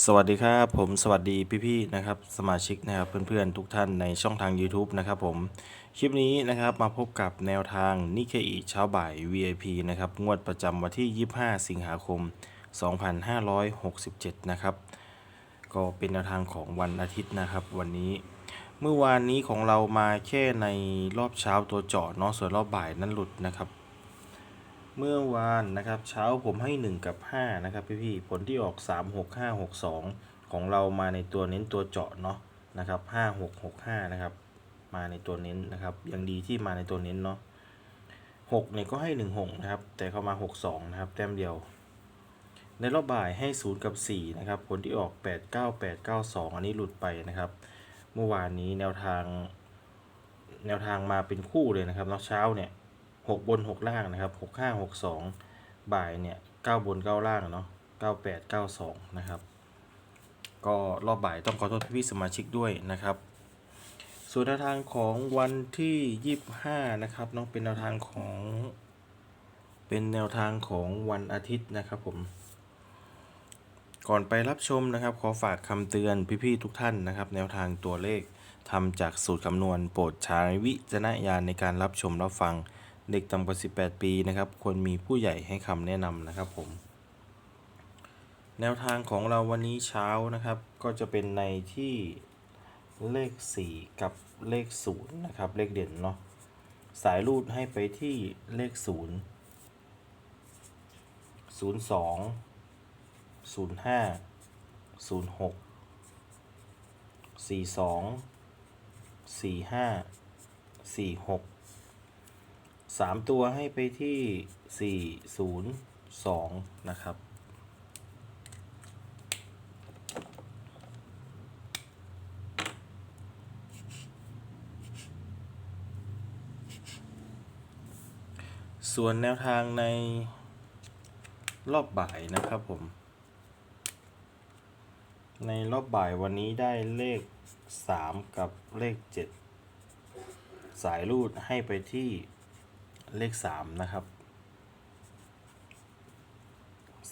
สวัสดีครับผมสวัสดีพี่ๆนะครับสมาชิกนะครับเพื่อนๆทุกท่านในช่องทาง YouTube นะครับผมคลิปนี้นะครับมาพบกับแนวทางนิเคอีเช้าบ่าย VIP นะครับงวดประจำวันที่ 25 สิงหาคม 2567 นะครับก็เป็นแนวทางของวันอาทิตย์นะครับวันนี้เมื่อวานนี้ของเรามาแค่ในรอบเช้าตัวเจาะเนาะส่วนรอบบ่ายนั้นหลุดนะครับ เมื่อวานนะครับเช้าผมให้ 1 กับ 5 นะครับพี่ๆผลที่ออก 3 6 5 6 2 ของเรามาในตัวเน้นตัวเจาะเนาะนะครับ 5 6 6 5 นะครับ มาในตัวเน้นนะครับยังดีที่มาในตัวเน้นเนาะ6เนี่ยก็ให้ 1 6 นะครับ แต่เข้ามา 6 2 นะครับ แต้มเดียว ในรอบบ่ายให้ 0 กับ 4 นะครับ ผลที่ออก 8 9 8 9 2 อันนี้หลุดไปนะครับ เมื่อวานนี้แนวทาง แนวทางมาเป็นคู่เลยนะครับเนาะเช้าเนี่ย หกบนหกล่างนะครับหกห้าหกสองบ่ายเนี่ยเก้าบนเก้าล่างเนาะเก้าแปดเก้าสองนะครับ ก็รอบบ่ายต้องขอโทษพี่ๆสมาชิกด้วยนะครับ ส่วนแนวทางของวันที่ยี่สิบห้านะครับน้องเป็นแนวทางของ เป็นแนวทางของวันอาทิตย์นะครับผมก่อนไปรับชมนะครับ ขอฝากคำเตือนพี่ๆทุกท่านนะครับ แนวทางตัวเลขทำจากสูตรคำนวณโปรดใช้วิจารณญาณในการรับชมรับฟัง เด็กต่ำกว่า 18 ปีนะครับควรมีผู้ใหญ่ให้คำแนะนำนะครับผมแนวทางของเราวันนี้เช้านะครับ ก็จะเป็นในที่เลข 4 กับเลข 0 นะครับ เลขเด่นเนาะสายรูดให้ไปที่เลข 0 02 05 06 42 45 46 สามตัวให้ไปที่สี่ศูนย์สองนะครับ ส่วนแนวทางในรอบบ่ายนะครับผม ในรอบบ่ายวันนี้ได้เลขสามกับเลขเจ็ดสายรูดให้ไปที่ เลขสามนะครับ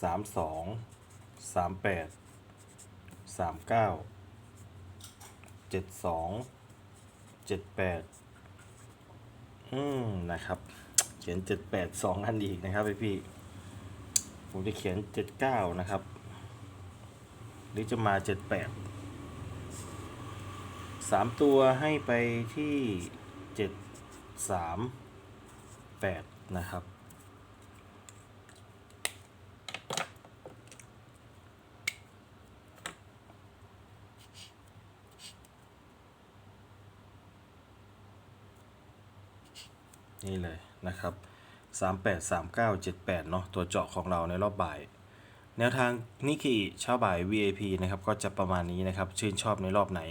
สามสองสามแปดสามเก้าเจ็ดสองเจ็ดแปดอืมนะครับ เขียนเจ็ดแปดสองอันอีกนะครับพี่พี่ผมจะเขียนเจ็ดเก้านะครับหรือจะมาเจ็ดแปดสามตัวให้ไปที่เจ็ดสาม 8 นะครับ นี่เลยนะครับ 38 39 78เนาะตัวเจาะของเราในรอบบ่าย แนวทางนิกิเช้าบ่าย VIP นะครับก็จะประมาณนี้นะครับ ชื่นชอบในรอบไหน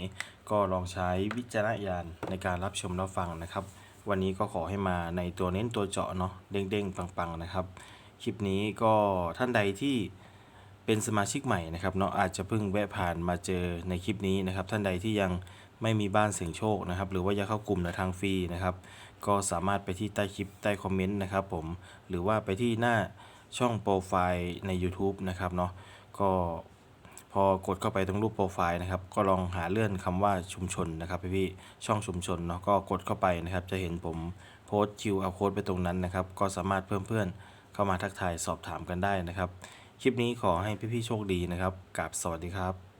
ก็ลองใช้วิจารณญาณในการรับชมรับฟังนะครับ วันนี้ก็ขอให้มาในตัวเน้นตัวเจาะเนาะเด้งๆ ปังๆนะครับ คลิปนี้ก็ท่านใดที่เป็นสมาชิกใหม่นะครับเนาะอาจจะเพิ่งแวะผ่านมาเจอในคลิปนี้นะครับ ท่านใดที่ยังไม่มีบ้านเสียงโชคนะครับ หรือว่าอยากเข้ากลุ่มในทางฟรีนะครับ ก็สามารถไปที่ใต้คลิปใต้คอมเมนต์นะครับผมหรือว่าไปที่หน้าช่องโปรไฟล์ใน YouTube นะครับเนาะก็ พอกดเข้าไปตรงรูปโปรไฟล์นะครับ ก็ลองหาเลื่อนคำว่าชุมชนนะครับพี่พี่ช่องชุมชนเนาะก็กดเข้าไปนะครับ จะเห็นผมโพสต์ QR code ไปตรงนั้นนะครับ ก็สามารถเพิ่มเพื่อนเข้ามาทักทายสอบถามกันได้นะครับ คลิปนี้ขอให้พี่พี่โชคดีนะครับกับสวัสดีครับ